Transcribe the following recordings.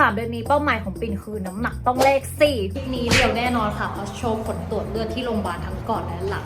สามเดือนนี้เป้าหมายของปิ่นคือน้ำหนักต้องเลขสี่ทีนี้เดียวแน่นอนค่ะเพราะโชว์ผลตรวจเลือดที่โรงพยาบาลทั้งก่อนและหลัง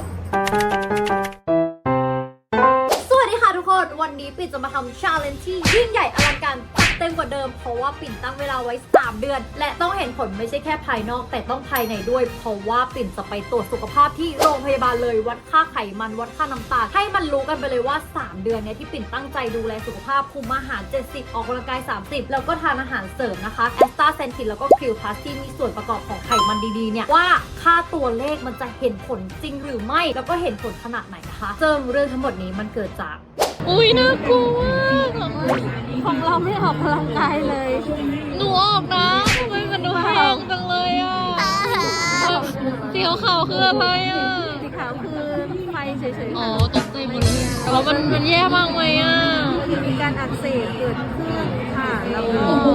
วันนี้ปิ่นจะมาทำชาเลนจ์ที่ยิ่งใหญ่อลังการจัดเต็มกว่าเดิม เพราะว่าปิ่นตั้งเวลาไว้ 3 เดือน และต้องเห็นผลไม่ใช่แค่ภายนอก แต่ต้องภายในด้วย เพราะว่าปิ่นจะไปตรวจสุขภาพที่โรงพยาบาลเลยวัดค่าไขมันวัดค่าน้ำตาลให้มันรู้กันไปเลยว่า 3 เดือนเนี้ยที่ปิ่นตั้งใจดูแลสุขภาพคุมอาหาร 70 ออกกำลังกาย 30 แล้วก็ทานอาหารเสริมนะคะแอสตาเซนทินแล้วก็คิวพาสที่มีส่วนประกอบของไขมันดีๆเนี่ยว่าค่าตัวเลขมันจะเห็นผลจริงหรือไม่ แล้วก็เห็นผลขนาดไหนนะคะซึ่งเรื่องทั้งหมดนี้มันเกิดจาก อุ้ยน่ากลัวมากของเราไม่ออกกำลังกายเลย หนูออกนะทำไมมันดูแพงจังเลยอะสีขาวๆคืออะไรอะสีขาวคือไฟเฉยๆอ๋อค่ะตกใจหมดเลยแต่ว่ามันมันแย่มากไหมอะคือมีการอักเสบเกิดขึ้น ค่ะแล้วก็โอ้โห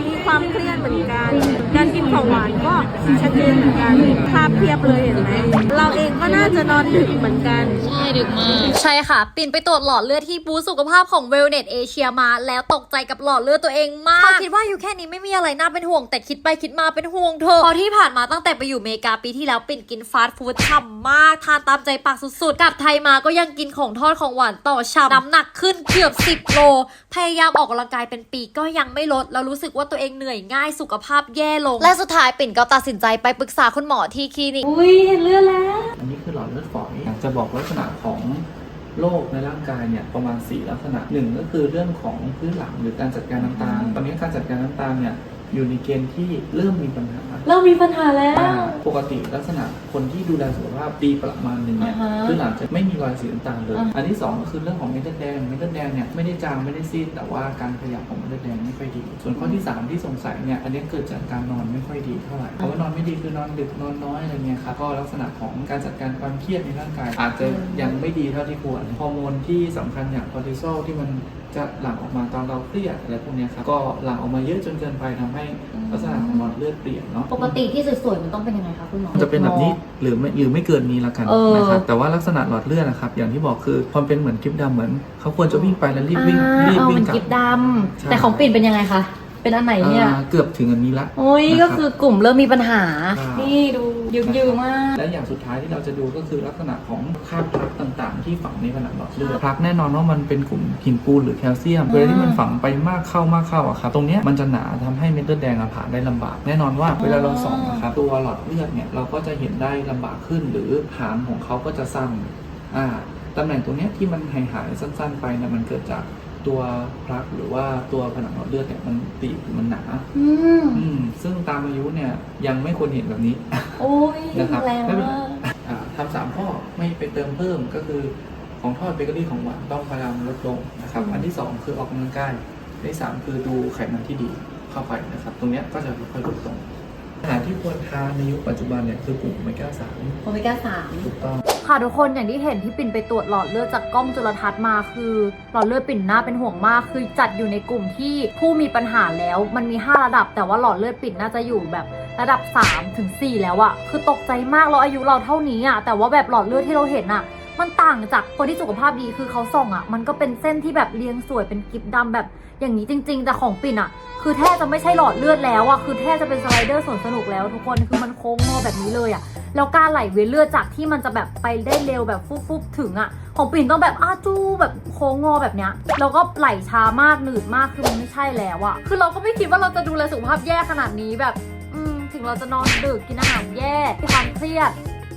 มีความเครียดเหมือนกันการกินของหวานก็ชัดเจนเหมือนกันภาพเทียบเลยเห็นไหมเราเองก็น่าจะนอนดึกเหมือนกัน ใช่ดึกมากใช่ค่ะ ปิ่นไปตรวจหลอดเลือดที่บูธสุขภาพของ Wellnet Asia มาแล้วตกใจกับหลอดเลือดตัวเองมากพอคิดว่าอยู่แค่นี้ไม่มีอะไรน่าเป็นห่วง แต่คิดไปคิดมาเป็นห่วงเธอพอที่ผ่านมาตั้งแต่ไปอยู่อเมริกาปีที่แล้วปิ่นกินฟาสต์ฟู้ดฉ่ำมากทานตามใจปากสุดๆกลับไทยมาก็ยังกินของทอดของหวานต่อฉ่ำน้ำหนักขึ้นเกือบ 10 โล พยายามออกกำลังกายเป็นปีก็ยังไม่ลดแล้วรู้สึกว่าตัวเองเหนื่อยง่ายสุขภาพแย่ลง และสุดท้ายปิ่นก็ตัดสินใจไปปรึกษาคุณหมอที่คลินิกอุ้ยเห็นเลือดแล้ว อันนี้คือหลอดเลือดฝอยอยากจะบอกลักษณะของโรคในร่างกายเนี่ยประมาณ 4 ลักษณะหนึ่งก็คือเรื่องของพื้นหลังหรือการจัดการน้ำตาลตอนนี้การจัดการน้ำตาลเนี่ยอยู่ในเกณฑ์ที่เริ่มมีปัญหาเรามีปัญหาแล้ว อ่าปกติลักษณะคนที่ดูแลสุขภาพดีประมาณหนึ่งเนี่ยอ่าฮะพื้นหลังจะไม่มีรอยสีน้ำตาลเลย อ่า อันที่สองก็คือเรื่องของเม็ดเลือดแดงเม็ดเลือดแดงเนี่ยไม่ได้จางไม่ได้ซีดแต่ว่าการขยับของเม็ดเลือดแดงไม่ค่อยดี ส่วนข้อที่สามที่สงสัยเนี่ยอันนี้เกิดจากการนอนไม่ค่อยดีเท่าไหร่เพราะว่านอนไม่ดีคือนอนดึกนอนน้อยอะไรเงี้ยครับก็ลักษณะของการจัดการความเครียดในร่างกาย อาจจะยังไม่ดีเท่าที่ควรฮอร์โมนที่สำคัญอย่างคอร์ติซอลที่มันจะหลั่งออกมาตอนเราเครียดอะไรพวกเนี้ยครับก็หลั่งออกมาเยอะจนเกินไปทำให้ลักษณะของหลอดเลือดเปลี่ยนเนาะปกติที่สวยๆมันต้องเป็นยังไงคะคุณหมอ จะเป็นแบบนี้หรือไม่หรือไม่เกินนี้ละกันเออนะครับแต่ว่าลักษณะหลอดเลือดนะครับอย่างที่บอกคือความเป็นเหมือนคลิปดำเหมือนเขาควรจะวิ่งไปแล้วรีบวิ่งอ่ารีบเอาวิ่มังนกลักิบฟดใช่ำแต่ของปิ่นเป็นยังไงคะ เป็นอันไหนเนี่ย อ่าเกือบถึงอันนี้ละโอ้ยนะครับก็คือกลุ่มเริ่มมีปัญหา อ่านี่ดูยืดยืมาก และอย่างสุดท้ายที่เราจะดูก็คือลักษณะของคราบพลักต่างๆ ที่ฝังในผนังหลอดเลือดพลักแน่นอนว่ามันเป็นกลุ่มหินปูนหรือแคลเซียมเวลาที่มันฝังไปมากเข้ามากเข้าอะครับตรงเนี้ยมันจะหนาทำให้เม็ดเลือดแดงอะผ่านได้ลำบาก แน่นอนว่าเวลาเราส่องนะครับตัวหลอดเลือดเนี่ยเราก็จะเห็นได้ลำบากขึ้น หรือหางของเขาก็จะสั้นอ่าตำแหน่งตรงเนี้ยที่มันหายหายๆสั้น ๆ ไปเนี่ยมันเกิดจาก ตัวพลักหรือว่าตัวผนังหลอดเลือดเนี่ยมันตีบหรือมันหนา อืมอืมซึ่งตามอายุเนี่ยยังไม่ควรเห็นแบบนี้ โอ้ยนะครับแรงไม่เป็นไร มากอ่าทำสามข้อไม่ไปเติมเพิ่มก็คือของทอดเบเกอรี่ของหวานต้องพยายามลดลงนะครับอันที่สองคือออกกำลังกายอันที่สามคือดูไขมันที่ดีเข้าไปนะครับตรงเนี้ยก็จะค่อยๆลดลงอาหารที่ควรทานในยุคปัจจุบันเนี่ยคือกลุ่มโอเมก้าสามโอเมก้าสาม ถูกต้อง ค่ะทุกคนอย่างที่เห็นที่ปิ่นไปตรวจหลอดเลือดจากกล้องจุลทรรศน์มาคือ หลอดเลือดปิ่นหน้าเป็นห่วงมาก คือจัดอยู่ในกลุ่มที่ผู้มีปัญหาแล้วมันมี 5 ระดับ แต่ว่าหลอดเลือดปิ่นน่าจะอยู่แบบระดับ3ถึง4แล้วอะคือตกใจมากเราอายุเราเท่านี้อะแต่ว่าแบบหลอดเลือดที่เราเห็นอะ มันต่างจากคนที่สุขภาพดีคือเขาส่องอะมันก็เป็นเส้นที่แบบเรียงสวยเป็นกิฟดำแบบอย่างนี้จริง ๆ แต่ของปิ่นอะคือแทบจะไม่ใช่หลอดเลือดแล้วอะคือแทบจะเป็นสไลเดอร์สวนสนุกแล้ว ทุกคนคือมันโค้งงอแบบนี้เลยอะแล้วการไหลเวียนเลือดจากที่มันจะแบบไปได้เร็วแบบฟุบๆถึงอะของปิ่นต้องแบบอ้าจู้แบบโค้งงอแบบเนี้ยแล้วก็ไหลช้ามากหนืดมากคือมันไม่ใช่แล้วอะคือเราก็ไม่คิดว่าเราจะดูแลสุขภาพแย่ขนาดนี้แบบถึงเราจะนอนดึกกินอาหารแย่มีความเครียด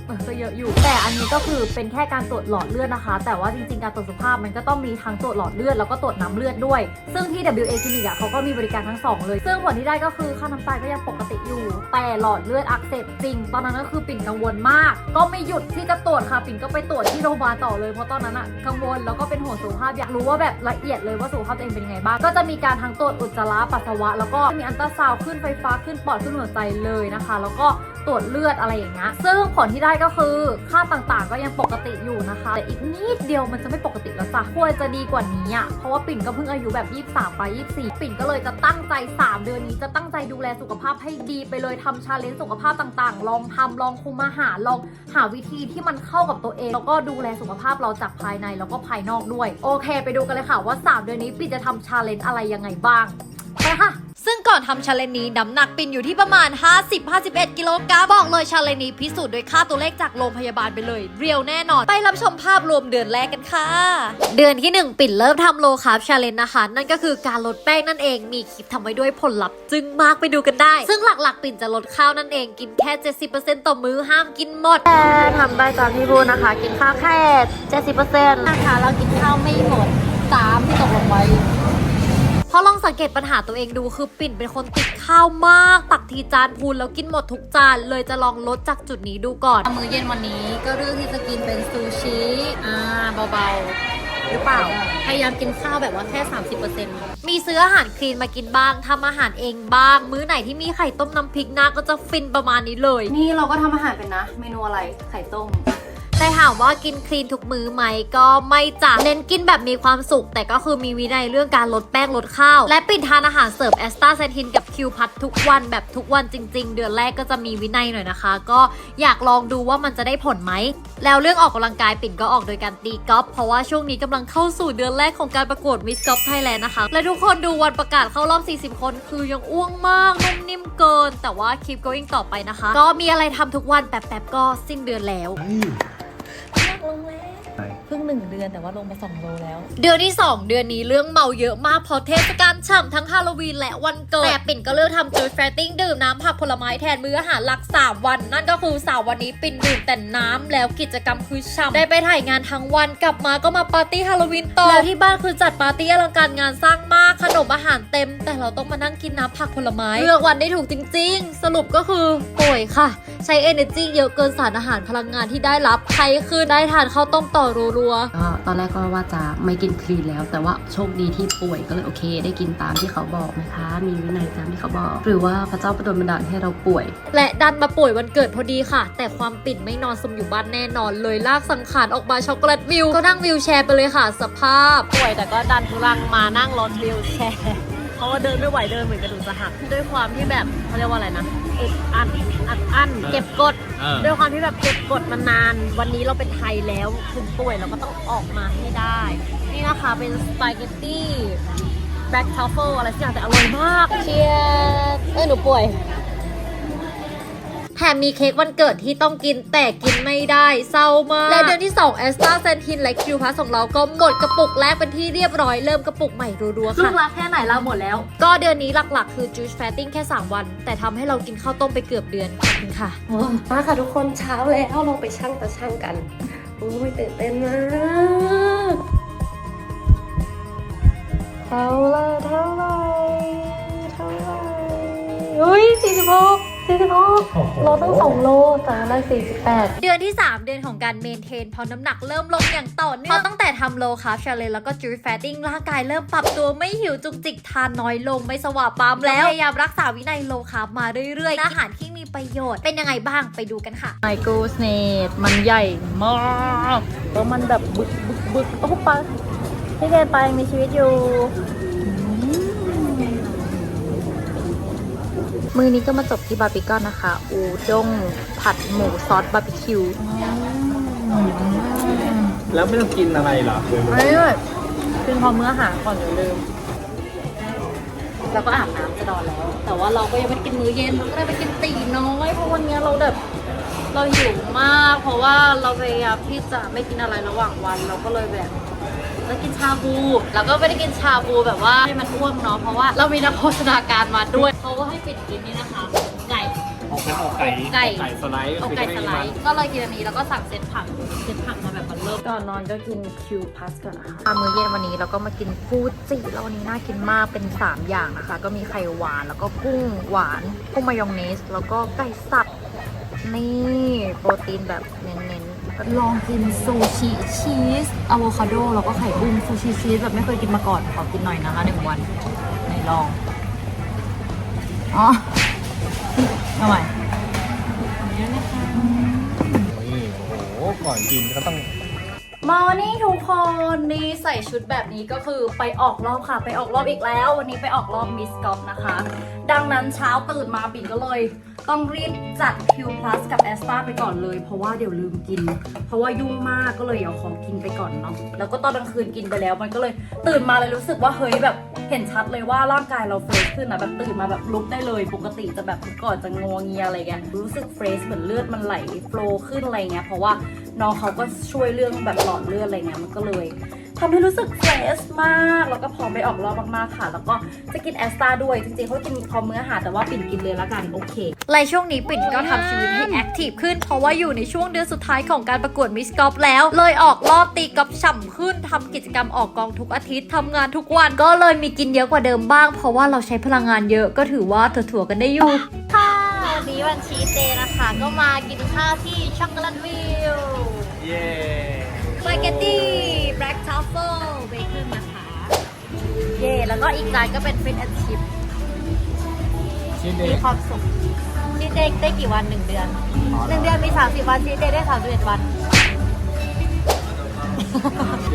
เออก็เยอะอยู่ แต่อันนี้ก็คือเป็นแค่การตรวจหลอดเลือดนะคะ แต่ว่าจริงๆ การตรวจสุขภาพมันก็ต้องมีทั้งตรวจหลอดเลือดแล้วก็ตรวจน้ำเลือดด้วย ซึ่งที่ WA Clinic อะเขาก็มีบริการทั้งสองเลย ซึ่งผลที่ได้ก็คือค่าน้ำตาลก็ยังปกติอยู่ แต่หลอดเลือดอักเสบจริง ตอนนั้นก็คือปิ่นกังวลมาก ก็ไม่หยุดที่จะตรวจค่ะ ปิ่นก็ไปตรวจที่โรงพยาบาลต่อเลยเพราะตอนนั้นอะกังวลแล้วก็เป็นห่วงสุขภาพอยากรู้ว่าแบบละเอียดเลยว่าสุขภาพตัวเองเป็นยังไงบ้าง ก็จะมีการทั้งตรวจอุจจาระปัสสาวะ แล้วก็มีอันตราซาวด์ขึ้นไฟฟ้าขึ้นปอดขึ้นหัวใจเลยนะคะ แล้วก็ ตรวจเลือดอะไรอย่างเงี้ยซึ่งผลที่ได้ก็คือค่าต่างๆ ก็ยังปกติอยู่นะคะแต่อีกนิดเดียวมันจะไม่ปกติแล้วจ้ะควรจะดีกว่านี้อะเพราะว่าปิ่นก็เพิ่งอายุแบบ 23 ไป 24 ปิ่นก็เลยจะตั้งใจ 3 เดือนนี้จะตั้งใจดูแลสุขภาพให้ดีไปเลยทำชาเลนจ์สุขภาพต่างๆ ลองทำลองคุมอาหารลองหาวิธีที่มันเข้ากับตัวเอง แล้วก็ดูแลสุขภาพเราจากภายในแล้วก็ภายนอกด้วย โอเค ไปดูกันเลยค่ะว่า 3 เดือนนี้ปิ่นจะทำชาเลนจ์อะไรยังไงบ้างไปค่ะ ซึ่งก่อนทำชาเลนนี้น้ำหนักปิ่นอยู่ที่ประมาณ 50-51 กิโลกรัมบอกเลยชาเลนนี้พิสูจน์โดยค่าตัวเลขจากโรงพยาบาลไปเลย เรียวแน่นอน ไปรับชมภาพรวมเดือนแรกกันค่ะ เดือนที่ 1 ปิ่นเริ่มทำโลคาร์บชาเลนนะคะ นั่นก็คือการลดแป้งนั่นเองมีคลิปทำไว้ด้วยผลลัพธ์จึงมากไปดูกันได้ ซึ่งหลักๆ ปิ่นจะลดข้าวนั่นเองกินแค่ 70%ต่อมื้อห้ามกินหมดแค่ทำได้ตามที่พูดนะคะ กินข้าวแค่ 70%นะคะเรากินข้าวไม่หมดตามที่ตกลงไว้เพ ราะลองสังเกตปัญหาตัวเองดูคือปิ่นเป็นคนติดข้าวมาก ตักทีจานพูนแล้วกินหมดทุกจาน เลยจะลองลดจากจุดนี้ดูก่อน มื้อเย็นวันนี้ก็เลือกที่จะกินเป็นซูชิ อ่าเบาๆ หรือเปล่า พยายามกินข้าวแบบว่าแค่ 30%มีซื้ออาหารคลีนมากินบ้างทำอาหารเองบ้าง มื้อไหนที่มีไข่ต้มน้ำพริกหน้าก็จะฟินประมาณนี้เลย นี่เราก็ทำอาหารเป็นนะ เมนูอะไรไข่ต้ม แต่ถามว่ากินคลีนทุกมื้อไหมก็ไม่จ้ะเน้นกินแบบมีความสุข แต่ก็คือมีวินัยเรื่องการลดแป้งลดข้าว และปิดทานอาหารเสริมแอสตาเซทินกับคิวพัททุกวันแบบทุกวันจริง ๆ เดือนแรกก็จะมีวินัยหน่อยนะคะ ก็อยากลองดูว่ามันจะได้ผลไหมแล้วเรื่องออกกำลังกายปิ่นก็ออกโดยการตีกอล์ฟเพราะว่าช่วงนี้กำลังเข้าสู่เดือนแรกของการประกวดมิสกอล์ฟไทยแลนด์นะคะและทุกคนดูวันประกาศเข้ารอบ 40 คน คือยังอ้วงมากนุ่มนิ่มเกิน แต่ว่า keep going ต่อไปนะคะ ก็มีอะไรทำทุกวันแป๊บๆก็สิ้นเดือนแล้ว เพิ่ง หนึ่งเดือนแต่ว่าลงมาสองโลแล้ว เดือนที่ 2 เดือนนี้เรื่องเมาเยอะมากเพราะเทศกาลฉ่ำทั้งฮาโลวีนและวันเกิด แต่ปิ่นก็เลือกทำจูดแฟตติ้งดื่มน้ำผักผลไม้แทนมื้ออาหารหลัก 3 วัน นั่นก็คือสาววันนี้ปิ่นดื่มแต่น้ำแล้วกิจกรรมคือฉ่ำได้ไปถ่ายงานทั้งวันกลับมาก็มาปาร์ตี้ฮาโลวีนต่อแล้วที่บ้านคือจัดปาร์ตี้อลังการงานสร้างมากขนมอาหารเต็ม แต่เราต้องมานั่งกินน้ำผักผลไม้เลือกวันได้ถูกจริง ๆ สรุปก็คือป่วยค่ะ ใช้ energy เยอะเกินสารอาหารพลังงานที่ได้รับใครคือได้ทานข้าวต้มต่อรัวๆก็ตอนแรกก็ว่าจะไม่กินคลีนแล้ว แต่ว่าโชคดีที่ป่วยก็เลยโอเค ได้กินตามที่เขาบอกนะคะ มีวินัยตามที่เขาบอก หรือว่าพระเจ้าประดลบันดาลให้เราป่วย และดันมาป่วยวันเกิดพอดีค่ะ แต่ความปิ่นไม่นอนสมอยู่บ้านแน่นอนเลยลากสังขารออกมาช็อกโกแลตวิวก็นั่งวิวแชร์ไปเลยค่ะ สภาพป่วยแต่ก็ดันทุรังมานั่งรถวิวแชร์เพราะว่าเดินไม่ไหวเดินเหมือนกระดูกจะหักด้วยความที่แบบเขาเรียกว่าอะไรนะอึดอัดอัดอั้นเก็บกด ด้วยความที่แบบเก็บกดมานาน วันนี้เราเป็นไทยแล้วคุณป่วยเราก็ต้องออกมาให้ได้ นี่นะคะเป็นสปาเกตตี้แบล็กทรัฟเฟิลอะไรสักอย่างแต่อร่อยมาก เชียร์เอ้ยหนูป่วย แถมมีเค้กวันเกิดที่ต้องกินแต่กินไม่ได้เศร้ามาก และเดือนที่2แอสตาเซนทินและคิวพาสของเราก็หมดกระปุกแรกเป็นที่เรียบร้อยเริ่มกระปุกใหม่รัวๆลูค่ะกรักแค่ไหนเราหมดแล้ว ก็เดือนนี้หลักๆ คือจูชแฟตติ้งแค่ 3 วัน แต่ทำให้เรากินข้าวต้มไปเกือบเดือนขอบคุณค่ะมาค่ะทุกคนเช้าแล้วลงไปชั่งตะชั่งกันโอ้ยตื่นเต้นมากเท่าไรเท่าไรเท่าไรอุ้ยสี่สิบหก สี่สิบหกโลตั้งสองโลแต่ละสี่สิบแปดเดือนที่ 3 เดือนของการเมนเทนเพราะน้ำหนักเริ่มลงอย่างต่อเนื่องเพราะตั้งแต่ทำโลคาร์บชาเลนแล้วก็จูดแฟตติ้งร่างกายเริ่มปรับตัวไม่หิวจุกจิกทานน้อยลงไม่สว่าปามแล้วพยายามรักษาวินัยโลคาร์บมาเรื่อยๆ อาหารที่มีประโยชน์เป็นยังไงบ้างไปดูกันค่ะไมโครสเนตมันใหญ่มากแล้วมันแบบบึกบึกบึกโอ้ปลาพี่แกปลายังมีชีวิตอยู่ มือนี้ก็มาจบที่บาร์บีคอนนะคะ อูด้งผัดหมูซอสบาร์บีคิวแล้วไม่ต้องกินอะไรเหรอไม่เลยกินพอมื้ออาหารก่อนเดี๋ยวลืมเราก็อาบน้ำจะนอนแล้ว แต่ว่าเราก็ยังไม่ได้กินมื้อเย็นเราก็เลยไปกินตีน้อย เพราะวันนี้เราแบบเราหิวมาก เพราะว่าเราพยายามที่จะไม่กินอะไรระหว่างวัน เราก็เลยแบบแล้วกินชาบู เราก็ไม่ได้กินชาบูแบบว่าให้มันอ้วกเนาะเพราะว่าเรามีนักโฆษณาการมาด้วยเขาก็ให้ปิดกินนี่นะคะไก่ออกเป็นออกไก่ไก่ ไก่สไลด์เอาไก่สไลด์ก็เลยกินอันนี้แล้วก็สั่งเซตผักเซตผักมาแบบมันเริ่มก่อนนอนก็กินคิวพัสก่อนนะคะอะมื้อเย็นวันนี้เราก็มากินฟูจิแล้ววันนี้น่ากินมากเป็น 3 อย่างนะคะ ก็มีไข่หวานแล้วก็กุ้งหวานกุ้งมายองเนส แล้วก็ไก่สับนี่โปรตีนแบบเน้นๆ ลองกินซูชิชีสอะโวคาโดแล้วก็ไข่กุ้งซูชิชีสแบบไม่เคยกินมาก่อน ขอกินหน่อยนะคะหนึ่งวันไหนลอง อ๋อเอาใหม่นี่โอ้โห ก่อนกินก็ต้องมาวันนี้ทุกคนนี่ใส่ชุดแบบนี้ก็คือไปออกรอบค่ะ ไปออกรอบอีกแล้ว วันนี้ไปออกรอบมิสกอฟนะคะ ดังนั้นเช้าตื่นมาปิ่นก็เลย ต้องรีบจัด Q Plus กับ a s t a ไปก่อนเลย เพราะว่าเดี๋ยวลืมกิน เพราะว่ายุ่งมากก็เลยเดี๋ยวของกินไปก่อนเนาะแล้วก็ตอนกลางคืนกินไปแล้ว มันก็เลยตื่นมาเลยรู้สึกว่าเฮ้ยแบบเห็นชัดเลยว่าร่างกายเราเฟรชขึ้นนะแบบตื่นมาแบบลุกได้เลยปกติจะแบบก่อนจะงวงเงียอะไรเงี้ยรู้สึกเฟรชเหมือนเลือดมันไหลโฟล์ขึ้นอะไรเงี้ยเพราะว่าน้องเขาก็ช่วยเรื่องแบบหลอดเลือดอะไรเงี้ยมันก็เลย ทำให้รู้สึกเฟรชมาก แล้วก็พร้อมไปออกรอบมากๆค่ะ แล้วก็จะกินแอสตาด้วย จริงๆเขากินพร้อมมื้ออาหารแต่ว่าปิ่นกินเลยละกัน โอเคและช่วงนี้ปิ่นก็ทำชีวิตให้แอคทีฟขึ้น เพราะว่าอยู่ในช่วงเดือนสุดท้ายของการประกวดมิสกอฟแล้ว เลยออกรอบตีกอล์ฟฉ่ำขึ้นทำกิจกรรมออกกองทุกอาทิตย์ทำงานทุกวัน ก็เลยมีกินเยอะกว่าเดิมบ้าง เพราะว่าเราใช้พลังงานเยอะก็ถือว่าถั่วๆกันได้อยู่ค่ะวันนี้วันชีสเดย์นะคะ ก็มากินข้าวที่ช็อกโกแลตวิวเย้ส ปาเกตตี้แบล็กทัฟเฟิลเบคอนนะคะ เย่แล้วก็อีกจานก็เป็นฟิตแอนชิพชิ้นมีเด็กความสุขชีสเดย์ได้กี่วันหนึ่งเดือนหนึ่งเดือนมีสามสิบวันชีสเดย์ได้สามสิบเอ็ดวัน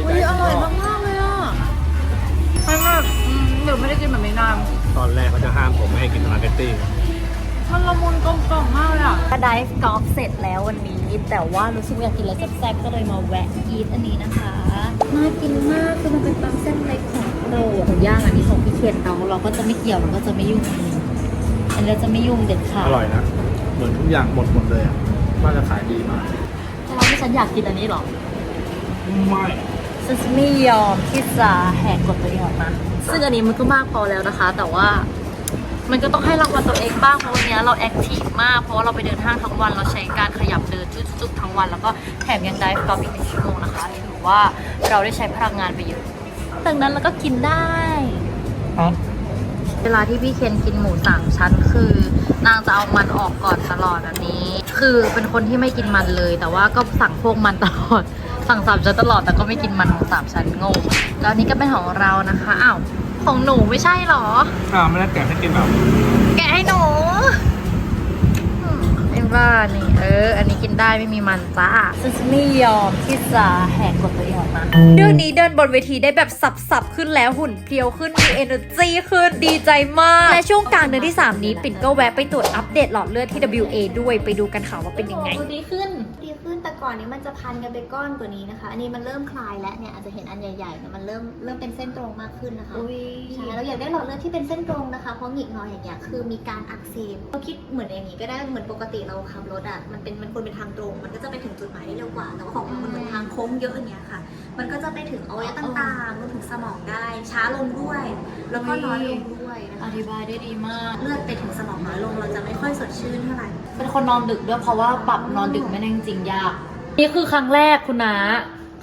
อุ้ยอร่อยมากๆเลยอะใช่มากอืมเดี๋ยวไม่ได้กินแบบนี้นานตอนแรกเขาจะห้ามผมไม่ให้กินสปาเกตตี้ มันละมุนกลมกล่อมมากเลยอะก็ได้กอล์ฟเสร็จแล้ววันนี้ แต่ว่ารู้สึกว่าอยากกินอะไรแซ่บๆก็เลยมาแวะอีทอันนี้นะคะน่ากินมากคือมันเป็นตำเส้นเล็กของโปรดของย่างอันนี้ของพี่เคนเราเราก็จะไม่เกี่ยวเราก็จะไม่ยุ่งอันนี้อันนี้เราจะไม่ยุ่งเด็ดขาดอร่อยนะเหมือนทุกอย่างหมดหมดเลยอะว่าจะขายดีมากเราที่ฉันอยากกินอันนี้เหรอไม่ฉันจะไม่ยอมที่จะแหกกฎตัวเองออกมาซึ่งอันนี้มันก็มากพอแล้วนะคะ แต่ว่า มันก็ต้องให้รางวัลตัวเองบ้างเพราะวันนี้เราแอคทีฟมาก เพราะว่าเราไปเดินห้างทั้งวัน เราใช้การขยับเดินจุดๆทั้งวัน แล้วก็แถมยังได้กอล์ฟอีกหนึ่งชั่วโมงนะคะถือว่าเราได้ใช้พลังงานไปเยอะดังนั้นเราก็กินได้เวลาที่พี่เคนกินหมูสามชั้นคือ นางจะเอามันออกก่อนตลอดแบบนี้ คือเป็นคนที่ไม่กินมันเลย แต่ว่าก็สั่งพวกมันตลอด สั่งสามชั้นตลอดแต่ก็ไม่กินมันสามชั้นงงแล้วอันนี้ก็เป็นของเรานะคะอ้าว ของหนูไม่ใช่เหรอ อ้าวไม่ได้แกะให้กินแบบแกะให้หนูอืมไม่ว่านี่เออ อันนี้กินได้ไม่มีมันจ้าซึ่งฉันไม่ยอมที่จะแหกกฎตัวเองออกมาเรื่องนี้เดินบนเวทีได้แบบสับๆขึ้นแล้วหุ่นเพรียวขึ้นมี energy ขึ้นดีใจมาก และช่วงกลางเดือนที่ 3 นี้ปิ่นก็แวะไปตรวจอัปเดตหลอดเลือดที่ WA ด้วยไปดูกันค่ะว่าเป็นยังไงดีขึ้นดีขึ้นแต่ ก่อนนี้มันจะพันกันเป็นก้อนกว่านี้นะคะ อันนี้มันเริ่มคลายแล้วเนี่ยอาจจะเห็นอันใหญ่ๆเนี่ยมันเริ่มเริ่มเป็นเส้นตรงมากขึ้นนะคะใช่เราอยากได้หลอดเลือดที่เป็นเส้นตรงนะคะเพราะหงิกงออย่างเงี้ยคือมีการอักเสบเราคิดเหมือนอย่างนี้ก็ได้เหมือนปกติเราขับรถอะมันเป็นมันควรเป็นทางตรง มันก็จะไปถึงจุดหมายได้เร็วกว่าแต่ว่าของเรามันเหมือนทางโค้งเยอะอย่างเงี้ยค่ะ มันก็จะไปถึงอวัยวะต่างๆรวมถึงสมองได้ช้าลงด้วย แล้วก็น้อยลงด้วยนะอคะธิบายได้ดีมาก เลือดไปถึงสมองน้อยลงเราจะไม่ค่อยสดชื่นเท่าไหร่เป็นคนนอนดึกด้วยเพราะว่าปรับนอนดึกไม่ได้จริงๆยาก นี่คือครั้งแรกคุณนา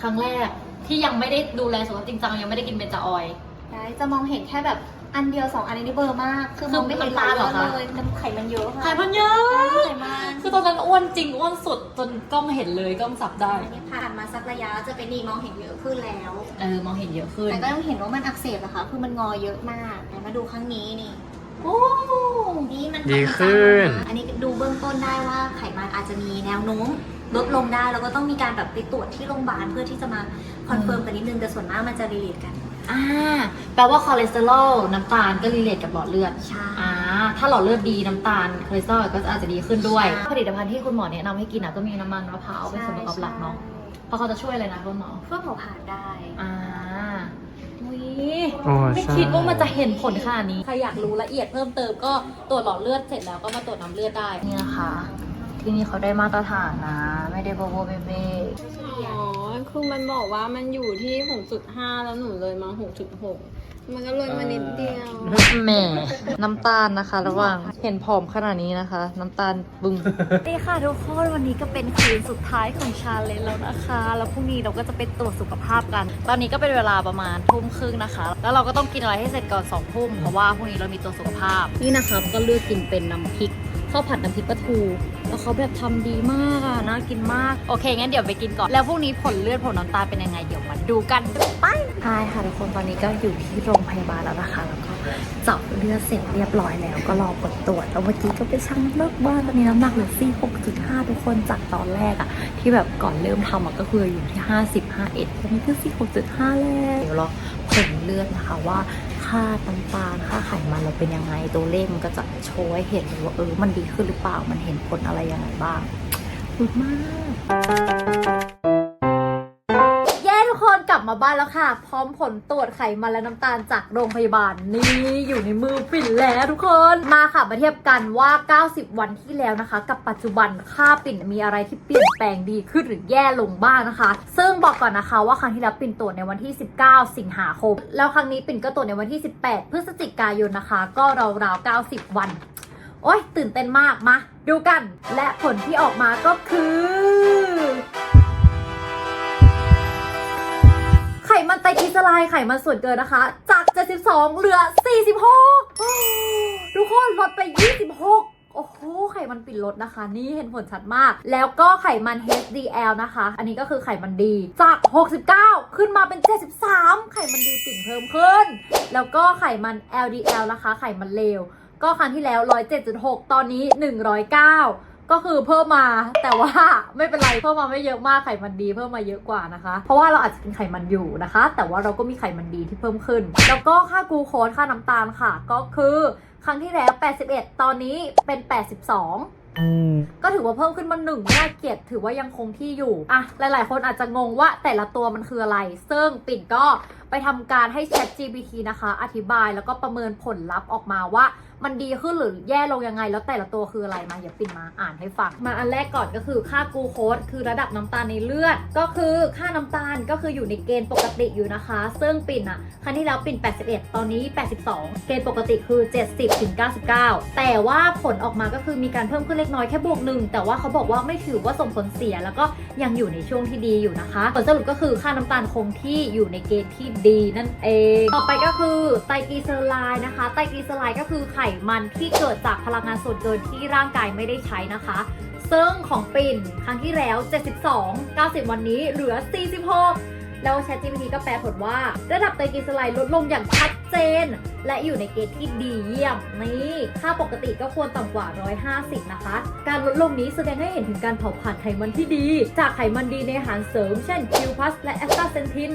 ครั้งแรกที่ยังไม่ได้ดูแลสุขภาพจริงจังยังไม่ได้กินเบนจาออยล์ได้จะมองเห็นแค่แบบอันเดียวสองอันนี้เบลอร์มาก คือมองไม่เห็นหลายคือน้ำตาลเหรอคะเลยน้ำไขมันเยอะค่ะไขมันเยอะไขมันคือตอนนั้นอ้วนจริงอ้วนสุดจนกล้องเห็นเลยกล้องสับได้อันนี้ผ่านมาสักระยะจะเป็นนี่มองเห็นเยอะขึ้นแล้วเออมองเห็นเยอะขึ้นแต่ก็ยังเห็นว่ามันอักเสบอะค่ะคือมันงอเยอะมากแต่มาดูครั้งนี้นี่โอ้นี่มันดีขึ้น อันนี้ดูเบื้องต้นได้ว่าไขมันอาจจะมีแนวโน้ม ลดลงได้แล้วก็ต้องมีการแบบไปตรวจที่โรงพยาบาลเพื่อที่จะมาคอนเฟิร์มกันนิดนึงแต่ส่วนมากมันจะรีเลทกัน อ่าแปลว่าคอเลสเตอรอลน้ำตาลก็รีเลทกับหลอดเลือดใช่ อ่าถ้าหลอดเลือดดีน้ำตาลคอเลสเตอรอลก็อาจจะดีขึ้นด้วย ใช่ ผลิตภัณฑ์ที่คุณหมอแนะนำให้กินอะก็มีน้ำมันมะพร้าวเป็นส่วนประกอบหลักเนาะเพราะเขาจะช่วยอะไรนะคุณหมอเพื่อเผาผลาญได้อ่าอุ้ยโอ้ไม่ใช่คิดว่ามันจะเห็นผลขนาดนี้ใครอยากรู้ละเอียดเพิ่มเติมก็ตรวจหลอดเลือดเสร็จแล้วก็มาตรวจน้ำเลือดได้ นี่นะคะ ที่นี่เขาได้มาตรฐานนะ ไม่ได้โบโบเบเบ้อ๋อ คือมันบอกว่ามันอยู่ที่ 6.5 แล้วหนูเลยมา 6.6 มันก็เลยมานิดเดียว แหม่น้ำตาลนะคะ ระหว่างเห็นผอมขนาดนี้นะคะ น้ำตาลบึ้งนี่ค่ะทุกคนวันนี้ก็เป็นคืนสุดท้ายของชาเลนจ์แล้วนะคะ แล้วพรุ่งนี้เราก็จะไปตรวจสุขภาพกัน ตอนนี้ก็เป็นเวลาประมาณทุ่มครึ่งนะคะ แล้วเราก็ต้องกินอะไรให้เสร็จก่อนสองทุ่มเพราะว่าพรุ่งนี้เรามีตัวจสุขภาพ นี่นะคะก็เลือกกินเป็นน้ำพริก ข้าวผัดน้ำพริกปลาทู แล้วเขาแบบทำดีมากอะน่ากินมาก โอเค งั้นเดี๋ยวไปกินก่อน แล้วพรุ่งนี้ผลเลือดผลน้ำตาลเป็นยังไง เดี๋ยวมาดูกันไปใช่ค่ะทุกคนตอนนี้ก็อยู่ที่โรงพยาบาลแล้วนะคะแล้วก็เจาะเลือดเสร็จเรียบร้อยแล้วก็รอผลตรวจแล้วเมื่อกี้ก็ไปชั่งน้ำหนักบ้านตอนนี้น้ำหนักเหลือสี่หกจุดห้าทุกคนจากตอนแรกอะที่แบบก่อนเริ่มทำอะก็คืออยู่ที่ห้าสิบห้าเอ็ดตอนนี้คือสี่หกจุดห้าแล้วเดี๋ยวรอผลเลือดนะคะว่า ค่าน้ำตาลค่าไขมันเราเป็นยังไงตัวเลขมันก็จะโชว์ให้เห็นเลยว่าเออมันดีขึ้นหรือเปล่ามันเห็นผลอะไรยังไงบ้างดีมาก มาบ้านแล้วค่ะ พร้อมผลตรวจไขมันและน้ำตาลจากโรงพยาบาล นี่อยู่ในมือปิ่นแล้วทุกคน มาค่ะมาเทียบกันว่า 90 วันที่แล้วนะคะ กับปัจจุบันค่าปิ่นมีอะไรที่เปลี่ยนแปลงดีขึ้นหรือแย่ลงบ้างนะคะ ซึ่งบอกก่อนนะคะว่าครั้งที่แล้วปิ่นตรวจในวันที่ 19 สิงหาคม แล้วครั้งนี้ปิ่นก็ตรวจในวันที่ 18 พฤศจิกายนนะคะ ก็ราวๆ90 วัน โอ๊ยตื่นเต้นมากมาดูกัน และผลที่ออกมาก็คือ ไขมันไตรกลีเซอไรด์ไขมันส่วนเกินนะคะ จาก 72 เหลือ 46 ทุกคนลดไป 26โอ้โห ไขมันปิ่นลดนะคะ นี่เห็นผลชัดมาก แล้วก็ไขมัน HDL นะคะ อันนี้ก็คือไขมันดี จาก 69 ขึ้นมาเป็น 73 ไขมันดีปิ่นเพิ่มขึ้น แล้วก็ไขมัน LDL นะคะ ไขมันเลว ก็ครั้งที่แล้ว 107.6 ตอนนี้ 109 ก็คือเพิ่มมาแต่ว่าไม่เป็นไรเพิ่มมาไม่เยอะมากไขมันดีเพิ่มมาเยอะกว่านะคะ เพราะว่าเราอาจจะกินไขมันอยู่นะคะ แต่ว่าเราก็มีไขมันดีที่เพิ่มขึ้น แล้วก็ค่ากลูโคสค่าน้ำตาลค่ะ ก็คือครั้งที่แล้ว 81 ตอนนี้เป็น 82ก็ถือว่าเพิ่มขึ้นมาหนึ่งไม่น่าเกลียดถือว่ายังคงที่อยู่อะหลาย ๆ คนอาจจะงงว่าแต่ละตัวมันคืออะไร ซึ่งปิ่นก็ไปทำการให้ Chat GPT นะคะ อธิบายแล้วก็ประเมินผลลัพธ์ออกมาว่า มันดีขึ้นหรือแย่ลงยังไง แล้วแต่ละตัวคืออะไรมาอย่าปิ่นมาอ่านให้ฟัง มาอันแรกก่อนก็คือค่ากูโคสคือระดับน้ำตาลในเลือด ก็คือค่าน้ำตาลก็คืออยู่ในเกณฑ์ปกติอยู่นะคะ ซึ่งปิ่นอะครั้งที่แล้วปิ่น 81 ตอนนี้ 82 เกณฑ์ปกติคือ 70ถึง99 แต่ว่าผลออกมาก็คือมีการเพิ่มขึ้นเล็กน้อยแค่บวกหนึ่งแต่ว่าเขาบอกว่าไม่ถือว่าส่งผลเสีย แล้วก็ยังอยู่ในช่วงที่ดีอยู่นะคะผลสรุปก็คือค่าน้ำตาลคงที่อยู่ในเกณฑ์ที่ดีนั่นเอง ต่อไปก็คือไตรกลีเซอไรด์นะคะไตรกลีเซอไรด์ก็คือไขมันที่เกิดจากพลังงานส่วนเกินที่ร่างกายไม่ได้ใช้นะคะ ซึ่งของปิ่นครั้งที่แล้ว 72 90 วันนี้เหลือ 46 แล้ว ChatGPT ก็แปลผลว่า ระดับไตรกลีเซอไรด์ลดลงอย่างชัด เจน และอยู่ในเกณฑ์ที่ดีเยี่ยมนี่ค่าปกติก็ควรต่ำกว่า 150 นะคะ การลดลงนี้แสดงให้เห็นถึงการเผาผลาญไขมันที่ดี จากไขมันดีในอาหารเสริม เช่นคิวพัสและแอสตาเซนทิน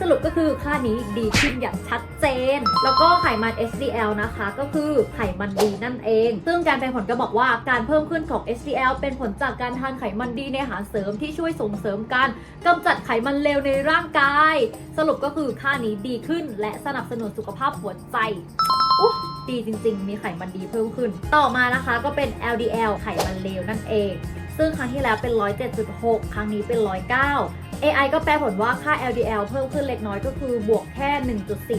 สรุปก็คือค่านี้ดีขึ้นอย่างชัดเจน แล้วก็ไขมัน HDL นะคะ ก็คือไขมันดีนั่นเอง ซึ่งการแปลผลก็บอกว่าการเพิ่มขึ้นของ HDL เป็นผลจากการทานไขมันดีในอาหารเสริมที่ช่วยส่งเสริมการกำจัดไขมันเลวในร่างกาย สรุปก็คือค่านี้ดีขึ้นและสนับสนุนสุขภาพหัวใจอุ๊ยดีจริง ๆ มีไขมันดีเพิ่มขึ้น ต่อมานะคะก็เป็น LDL ไขมันเลวนั่นเอง ซึ่งครั้งที่แล้วเป็น 107.6 ครั้งนี้เป็น 109 AI ก็แปลผลว่าค่า LDL เพิ่มขึ้นเล็กน้อยก็คือบวกแค่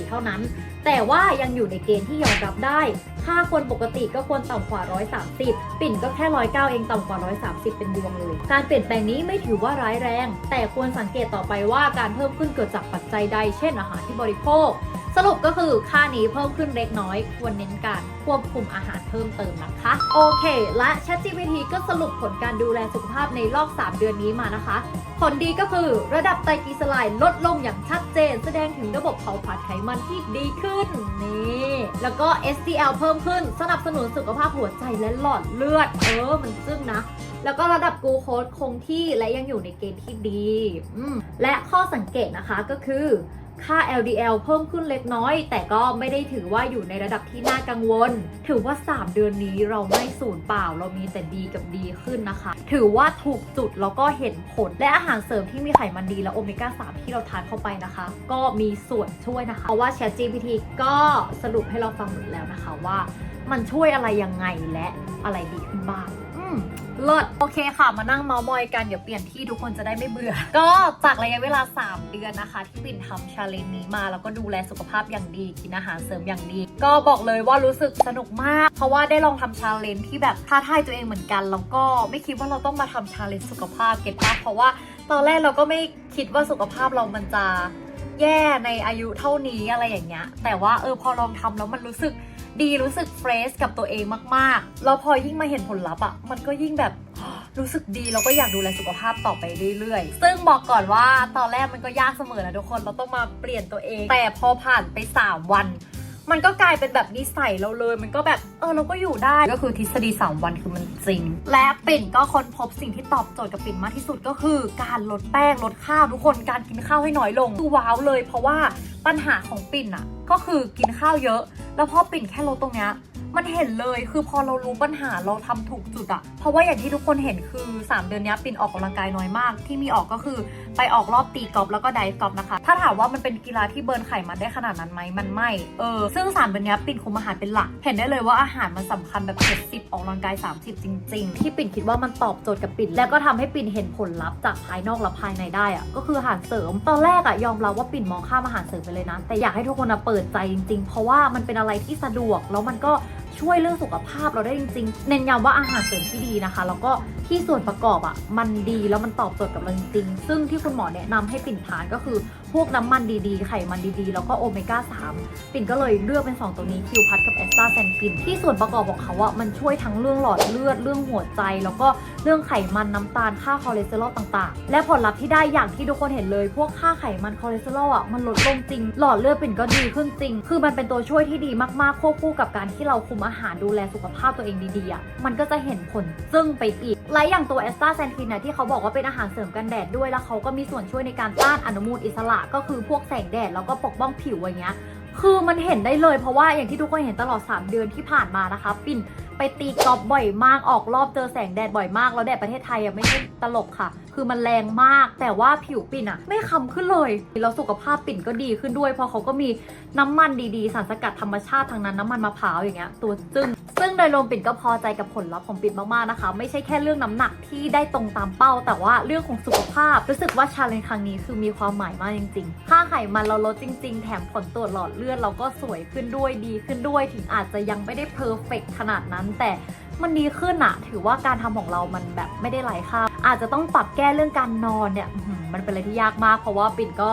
1.4 เท่านั้น แต่ว่ายังอยู่ในเกณฑ์ที่ยอมรับได้ ค่าควรปกติก็ควรต่ำกว่า 130 ปิ่นก็แค่ 109 เองต่ำกว่า 130 เป็นดวงเลย การเปลี่ยนแปลงนี้ไม่ถือว่าร้ายแรง แต่ควรสังเกตต่อไปว่าการเพิ่มขึ้นเกิดจากปัจจัยใด เช่นอาหารที่บริโภค สรุปก็คือค่านี้เพิ่มขึ้นเล็กน้อย ควรเน้นการควบคุมอาหารเพิ่มเติมนะคะ โอเค และ ChatGPT ก็สรุปผลการดูแลสุขภาพในรอบ 3 เดือนนี้มานะคะ ผลดีก็คือระดับไตรกลีเซอไรด์ลดลงอย่างชัดเจน แสดงถึงระบบเผาผลาญไขมันที่ดีขึ้นนี่แล้วก็ SDL เพิ่มขึ้นสนับสนุนสุขภาพหัวใจและหลอดเลือด เออมันจึ้งนะแล้วก็ระดับกูโคสคงที่และยังอยู่ในเกณฑ์ที่ดี และข้อสังเกตนะคะก็คือ ค่า LDL เพิ่มขึ้นเล็กน้อย แต่ก็ไม่ได้ถือว่าอยู่ในระดับที่น่ากังวล ถือว่า 3 เดือนนี้เราไม่สูญเปล่า เรามีแต่ดีกับดีขึ้นนะคะ ถือว่าถูกจุดแล้วก็เห็นผล และอาหารเสริมที่มีไขมันดีและโอเมก้า 3 ที่เราทานเข้าไปนะคะ ก็มีส่วนช่วยนะคะ เพราะว่า ChatGPT ก็สรุปให้เราฟังหมดแล้วนะคะว่า มันช่วยอะไรยังไงและอะไรดีขึ้นบ้าง อืม เลิศโอเคค่ะ มานั่งเมาส์มอยกัน เดี๋ยวเปลี่ยนที่ทุกคนจะได้ไม่เบื่อ ก็จากระยะเวลา 3 เดือนนะคะ ที่ปิ่นทำชาเลนจ์นี้มา แล้วก็ดูแลสุขภาพอย่างดี กินอาหารเสริมอย่างดี ก็บอกเลยว่ารู้สึกสนุกมาก เพราะว่าได้ลองทำชาเลนจ์ที่แบบท้าทายตัวเองเหมือนกัน แล้วก็ไม่คิดว่าเราต้องมาทำชาเลนจ์สุขภาพเก็ตปะเพราะว่าตอนแรกเราก็ไม่คิดว่าสุขภาพเรามันจะแย่ในอายุเท่านี้อะไรอย่างเงี้ย แต่ว่าเออพอลองทำแล้วมันรู้สึก ดีรู้สึกเฟรชกับตัวเองมากๆ แล้วพอยิ่งมาเห็นผลลัพธ์อะมันก็ยิ่งแบบรู้สึกดีแล้วก็อยากดูแลสุขภาพต่อไปเรื่อยๆ ซึ่งบอกก่อนว่าตอนแรกมันก็ยากเสมอนะทุกคนเราต้องมาเปลี่ยนตัวเอง แต่พอผ่านไป 3 วัน มันก็กลายเป็นแบบนิสัยเราเลย มันก็แบบเออเราก็อยู่ได้ก็คือทฤษฎี 3 วันคือมันจริง และปิ่นก็ค้นพบสิ่งที่ตอบโจทย์กับปิ่นมากที่สุดก็คือ การลดแป้งลดข้าวทุกคนการกินข้าวให้น้อยลงคือว้าวเลย เพราะว่าปัญหาของปิ่นอะ ก็คือกินข้าวเยอะ แล้วพอปิ่นแค่ลดตรงเนี้ย มันเห็นเลยคือพอเรารู้ปัญหาเราทำถูกจุดอะเพราะว่าอย่างที่ทุกคนเห็นคือ 3 เดือนนี้ปินออกกำลังกายน้อยมาก ที่มีออกก็คือไปออกรอบตีกอล์ฟแล้วก็ไดฟ์กอล์ฟนะคะ ถ้าถามว่ามันเป็นกีฬาที่เบิร์นไขมันได้ขนาดนั้นไหมมันไม่เออซึ่ง 3 เดือนนี้ปินคุมอาหารเป็นหลัก เห็นได้เลยว่าอาหารมันสำคัญแบบ70ออกกำลังกาย 30 จริง ๆ ที่ปินคิดว่ามันตอบโจทย์กับปินแล้วก็ทำให้ปินเห็นผลลัพธ์จากภายนอกและภายในได้อะก็คืออาหารเสริมตอนแรกอะยอมรับว่าปินมองข้ามอาหารเสริมไปเลยนะแต่อยากให้ทุกคนเปิดใจจริง ๆ เพราะว่ามันเป็นอะไรที่สะดวกแล้วมันก็ ช่วยเรื่องสุขภาพเราได้จริงๆ เน้นย้ำว่าอาหารเสริมที่ดีนะคะ แล้วก็ที่ส่วนประกอบอะ่ะมันดีแล้วมันตอบโจทย์กับเราจริงๆซึ่งที่คุณหมอแนะนำให้ปิ่นทานก็คือพวกน้ำมันดีๆ ไขมันดีๆ แล้วก็โอเมก้า 3 ปิ่นก็เลยเลือกเป็น 2 ตัวนี้คิวพัทกับแอสตาแซนฟินที่ส่วนประกอบของเขาอะมันช่วยทั้งเรื่องหลอดเลือดเรื่องหัวใจ แล้วก็เรื่องไขมันน้ำตาลค่าคอเลสเตอรอลต่างๆ และผลลัพธ์ที่ได้อย่างที่ทุกคนเห็นเลย พวกค่าไขมันคอเลสเตอรอลอะมันลดลงจริง หลอดเลือดปิ่นก็ดีขึ้นจริง คือมันเป็นตัวช่วยที่ดีมากๆควบคู่กับการที่เราคุมอาหารดูแลสุขภาพตัวเองดีๆอะมันก็จะเห็นผลซึ่งไปอีกและอย่างตัวแอสตาแซนทินเนี่ยที่เขาบอกว่าเป็นอาหารเสริมกันแดดด้วยแล้วเขาก็มีส่วนช่วยในการต้านอนุมูลอิสระก็คือพวกแสงแดดแล้วก็ปกป้องผิวอย่างเงี้ย คือมันเห็นได้เลยเพราะว่าอย่างที่ทุกคนเห็นตลอด 3 เดือนที่ผ่านมานะคะ ปิ่นไปตีกอล์ฟบ่อยมากออกรอบเจอแสงแดดบ่อยมากแล้วแดดประเทศไทยอะไม่ใช่ตลกค่ะ คือมันแรงมาก แต่ว่าผิวปิ่นอะไม่คำขึ้นเลยแล้วสุขภาพปิ่นก็ดีขึ้นด้วย เพราะเขาก็มีน้ำมันดีๆ สารสกัดธรรมชาติทางนั้นน้ำมันมะพร้าวอย่างเงี้ยตัวจึ้งซึ่งโดยรวมปิ่นก็พอใจกับผลลัพธ์ของปิ่นมากๆนะคะ ไม่ใช่แค่เรื่องน้ำหนักที่ได้ตรงตามเป้า แต่ว่าเรื่องของสุขภาพ รู้สึกว่าชาเลนจ์ครั้งนี้คือมีความหมายมากจริงๆ ค่าไขมันเราลดจริง ๆ แถมผลตรวจหลอดเลือดเราก็สวยขึ้นด้วยดีขึ้นด้วย ถึงอาจจะยังไม่ได้เพอร์เฟกขนาดนั้นแต่ มันดีขึ้นอะถือว่าการทำของเรามันแบบไม่ได้ไร้ค่าอาจจะต้องปรับแก้เรื่องการนอนเนี่ยมันเป็นอะไรที่ยากมาก เพราะว่าปิ่นก็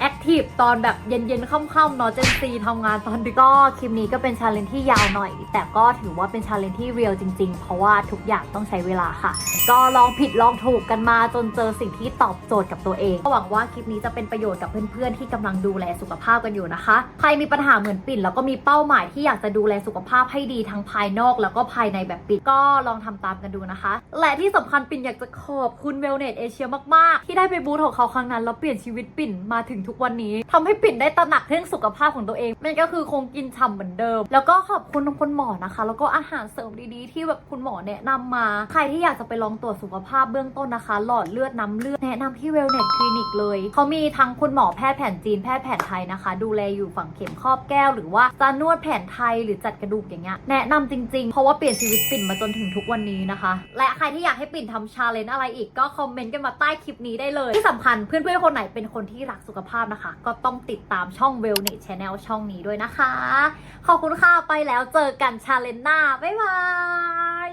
แอคทีฟตอนแบบเย็นๆค่ำๆเนาะเจนซีทำงานตอนดึกก็คลิปนี้ก็เป็นชาเลนจ์ที่ยาวหน่อย แต่ก็ถือว่าเป็นชาเลนจ์ที่เรียลจริงๆ เพราะว่าทุกอย่างต้องใช้เวลาค่ะ ก็ลองผิดลองถูกกันมาจนเจอสิ่งที่ตอบโจทย์กับตัวเองก็หวังว่าคลิปนี้จะเป็นประโยชน์กับเพื่อนๆ ที่กำลังดูแลสุขภาพกันอยู่นะคะ ใครมีปัญหาเหมือนปิ่นแล้วก็มีเป้าหมายที่อยากจะดูแลสุขภาพให้ดีทั้งภายนอก แล้วก็ภายในแบบปิ่นก็ลองทำตามกันดูนะคะ และที่สำคัญปิ่นอยากจะขอบคุณเวลเนตเอเชียมากๆ ที่ได้ไปบูธของเขาครั้งนั้นแล้วเปลี่ยนชีวิตปิ่นมาถึงทุกวันนี้ทำให้ปิ่นได้ตระหนักเรื่องสุขภาพของตัวเองมันก็คือคงกินฉ่ำเหมือนเดิม แล้วก็ขอบคุณคุณหมอนะคะ แล้วก็อาหารเสริมดีๆ ที่แบบคุณหมอแนะนำมา ใครที่อยากจะไปลองตรวจสุขภาพเบื้องต้นนะคะ หลอดเลือดน้ำเลือดแนะนำที่เวลเนตคลินิกเลยเขามีทั้งคุณหมอแพทย์แผนจีนแพทย์แผนไทยนะคะ ดูแลอยู่ฝั่งเข็มครอบแก้ว หรือว่าจะนวดแผนไทยหรือจัดกระดูกอย่างเงี้ยแนะนำจริงๆ เพราะว่าเปลี่ยนชีวิตปิ่นมาจนถึงทุกวันนี้นะคะ และใครที่อยากให้ปิ่นทำชาเลนจ์อะไรอีกก็คอมเมนต์กันมาใต้คลิปนี้ได้เลยที่สำคัญเพื่อนๆคนไหนเป็นคนที่รักสุขภาพนะคะ ก็ต้องติดตามช่อง Wellness Channel ช่องนี้ด้วยนะคะ ขอบคุณค่ะไปแล้วเจอกันชาเลนจ์หน้า บ๊ายบาย